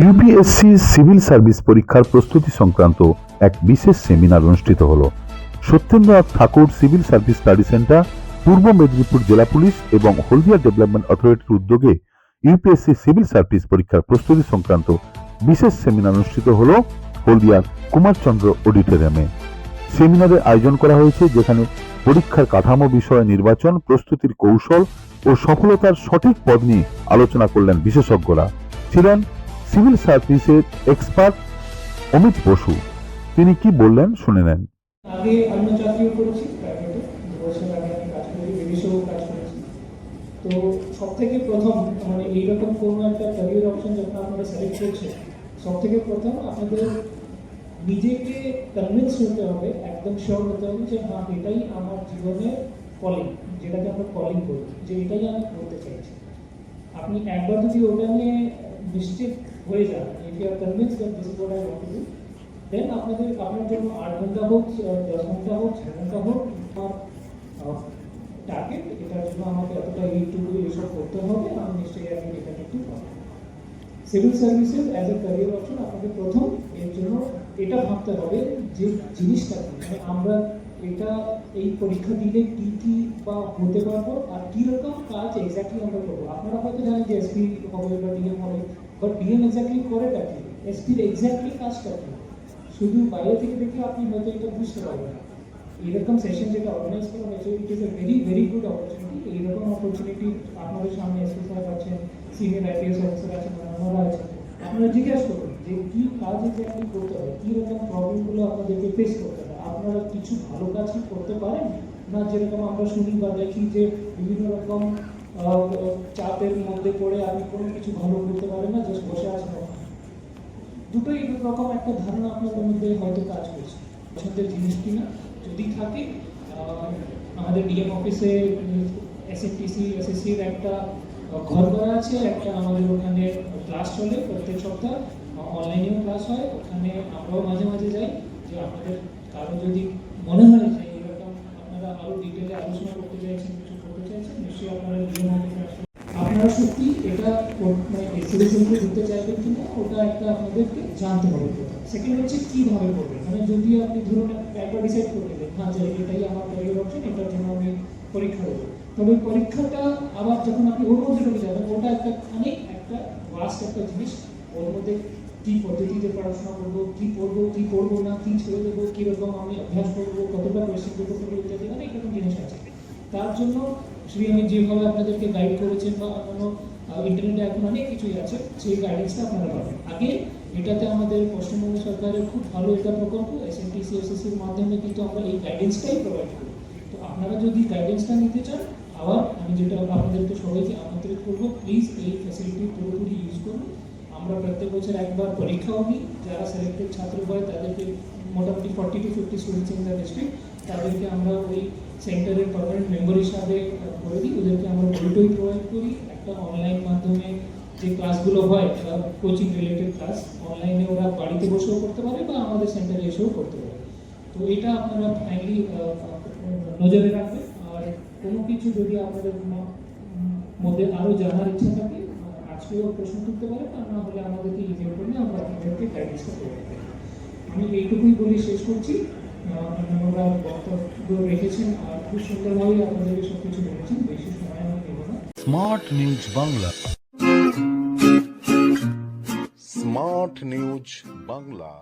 UPSC civil service পরীক্ষার প্রস্তুতি সংক্রান্ত এক বিশেষ সেমিনার অনুষ্ঠিত হল। Satyendranath Thakur civil service study centre Purba Medinipur জেলা পুলিশ এবং হলদিয়া ডেভেলপমেন্ট অথরিটির উদ্যোগে ইউপিএসসি সিভিল সার্ভিস পরীক্ষার প্রস্তুতি সংক্রান্ত বিশেষ সেমিনার অনুষ্ঠিত হল। হলদিয়ার কুমারচন্দ্র অডিটোরিয়ামে। সেমিনারের আয়োজন করা হয়েছে, যেখানে পরীক্ষার কাঠামো বিষয় নির্বাচন, প্রস্তুতির কৌশল ও সফলতার সঠিক পদ নিয়ে আলোচনা করলেন বিশেষজ্ঞরা। ছিলেন সিভিল সার্ভিসের এক্সপার্ট অমিত বসু। তিনি কি বললেন শুনে নেন। তো সব থেকে প্রথম মানে এইরকম কোনো একটা ক্যারিয়ার অপশন যখন আপনারা সিলেক্ট করছেন সব থেকে প্রথম আপনাদের নিজেকে কনভিন্স হতে হবে, একদম শিওর হতে হবে যে হ্যাঁ এটাই আমার জীবনের কলিং যেটাকে আমরা কলিং করি যে এটাই আমি করতে চাইছি। আপনি একবার যদি ওটা নিয়ে নিশ্চিত হয়ে যান if you are convince that this then আপনাদের, আপনার জন্য আট ঘণ্টা হোক দশ ঘণ্টা হোক ছ ঘণ্টা হোক টার্গেট এটার জন্য আমাকে এতটা এইটুকু এসব করতে হবে, আমি নিশ্চয়ই আমি কিন্তু পাবো। Civil services as a career option আপনাকে প্রথম, এর জন্য এটা ভাবতে হবে যে জিনিসটা মানে আমরা এটা, এই পরীক্ষা দিলে কি কি বা হতে পারব আর কি রকম কাজ এক্স্যাক্টলি আমরা করব? আপনারা হয়তো জানেন যে এসপি হবে বা ডিএম হবে বাট ডিএম এক্স্যাক্টলি করেটা কি? এসপির এক্স্যাক্টলি কাজটা কি? শুধু বাইরে থেকে দেখে আপনি হয়তো এটা বুঝতে পারবেন না। এরকম সেশন যেটা অর্গানাইজ করা হয়েছে it is a very very good opportunity এইরকম অপরচুনিটি আপনাদের সামনে এসপি সাহেব আছেন সিনিয়র আইপিএস অফিসার আছেন অন্যরা আছেন। আপনারা জিজ্ঞেস করুন। যে কি কাজ এক্স্যাক্টলি করতে হবে কি প্রবলেমগুলো আপনাদেরকে ফেস করতে হবে আপনারা কিছু ভালো কাজ করতে পারেন? না যেরকম আমরা শুনি বা দেখি যে বিভিন্ন রকম চাপের মধ্যে পড়ে আপনি কোনো কিছু ভালো করতে পারেন না জাস্ট বসে ওখানে। দুটোই রকম একটা ধারণা আপনাদের মধ্যে হয়তো কাজ করছে। পছন্দের জিনিস কিনা যদি থাকে আমাদের ডিএম অফিসে এসএনটিসি এসএসসির একটা ঘর করা আছে, একটা আমাদের ওখানে ক্লাস চলে প্রত্যেক সপ্তাহ। অনলাইনেও ক্লাস হয়, ওখানে আমরাও মাঝে মাঝে যাই। যে আপনাদের কারও যদি মনে হয় যে এরকম আপনারা আরও ডিটেলে আলোচনা করতে চাইছেন, কিছু করতে চাইছেন, নিশ্চয়ই আপনারা আসবেন আপনারা সত্যি এটা মানে দিতে চাইবেন কিনা, ওটা একটা আপনাদেরকে জানতে হবে। সেকেন্ড হচ্ছে কীভাবে করবেন? মানে যদি আপনি ধরুন একবার ডিসাইড করে নেবেন হ্যাঁ যে এটাই আমার ক্যারিয়ার অপশন এটার জন্য আমি পরীক্ষা দেবো। তবে পরীক্ষাটা আবার যখন আপনি ওর মধ্যে ঢুকে যাবেন, ওটা একটা অনেক একটা ভাস্ট একটা জিনিস, ওর মধ্যে কি পদ্ধতিতে পড়াশোনা করব, কি পড়ব, কি করব না, কি ছেড়ে দেবো, কীরকম আমি অভ্যাস করব, কতটা কোয়েশ্চেন করব ইত্যাদি অনেক রকম জিনিস আছে। তার জন্য শ্রী আমি যেভাবে আপনাদেরকে গাইড করেছেন বা অন্যান্য ইন্টারনেটে এখন অনেক কিছুই আছে, সেই গাইডেন্সটা আপনারা পাবেন। আগে এটাতে আমাদের পশ্চিমবঙ্গ সরকারের খুব ভালো একটা প্রকল্প এস এন টি সিএসএসির মাধ্যমে কিন্তু আমরা এই গাইডেন্সটাই প্রোভাইড করি। তো আপনারা যদি গাইডেন্সটা নিতে চান, আবার আমি যেটা আপনাদেরকে সবাইকে আমন্ত্রিত করব প্লিজ এই ফ্যাসিলিটি পুরোপুরি ইউজ করুন। আমরা প্রত্যেক বছর একবার পরীক্ষাও নিই। যারা সিলেক্টেড ছাত্র হয়, তাদেরকে মোটামুটি forty two fifty students in the district তাদেরকে আমরা ওই সেন্টারের পারমানেন্ট মেম্বার হিসাবে করে দিই। ওদেরকে আমরা বইটই প্রোভাইড করি। একটা অনলাইন মাধ্যমে যে ক্লাসগুলো হয় কোচিং রিলেটেড ক্লাস অনলাইনে ওরা বাড়িতে বসেও করতে পারে বা আমাদের সেন্টারে এসেও করতে পারে। তো এটা আপনারা ফাইনালি নজরে রাখবেন। আর কোনো কিছু যদি আপনাদের মধ্যে আরও জানার ইচ্ছা থাকে আজকেও প্রশ্ন তুলতে পারে আর না হলে আমাদেরকে ইমেল করলে আমরা আপনাদেরকে গাইডেন্সটা করে দেবো আমি এইটুকুই বলে, শেষ করছি। আপনারা বক্তব্য রেখেছেন আর খুব সুন্দরভাবে আপনাদেরকে সব কিছু বলেছেন, বেশি সময় আমি নেব না। Smart news Bangla. Smart news Bangla.